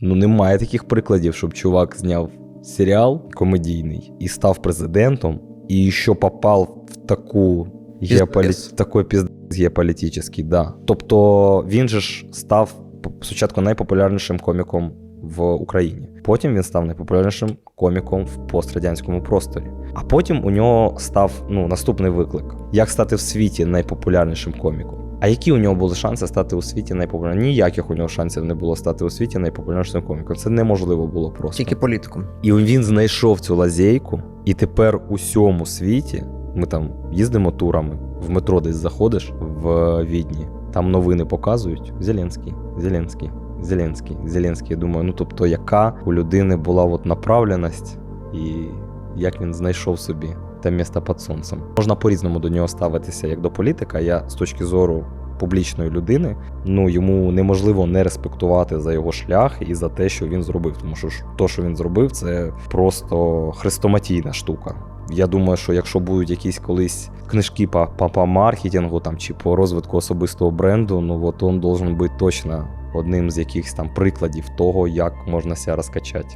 Ну, немає таких прикладів, щоб чувак зняв серіал комедійний і став президентом, і ще попав в таку геополі... Такий піздець геополітичний, да. Тобто він же ж став спочатку найпопулярнішим коміком в Україні. Потім він став найпопулярнішим коміком в пострадянському просторі. А потім у нього став ну, наступний виклик: як стати в світі найпопулярнішим коміком. А які у нього були шанси стати у світі найпопулярнішим? Ніяких у нього шансів не було стати у світі найпопулярнішим коміком. Це неможливо було просто. Тільки політиком. І він знайшов цю лазейку, і тепер у всьому світі ми там їздимо турами, в метро десь заходиш в Відні, там новини показують Зеленський, Зеленський, Зеленський, Зеленський. Я думаю, ну тобто, яка у людини була от направленість, і як він знайшов собі те місце під сонцем. Можна по-різному до нього ставитися як до політика. Я з точки зору публічної людини, ну йому неможливо не респектувати за його шлях і за те, що він зробив. Тому що то, що він зробив, це просто хрестоматійна штука. Я думаю, що якщо будуть якісь колись книжки по, по, по маркетингу там, чи по розвитку особистого бренду, ну от він должен бути точно одним з якихось там прикладів того, як можна себе розкачати.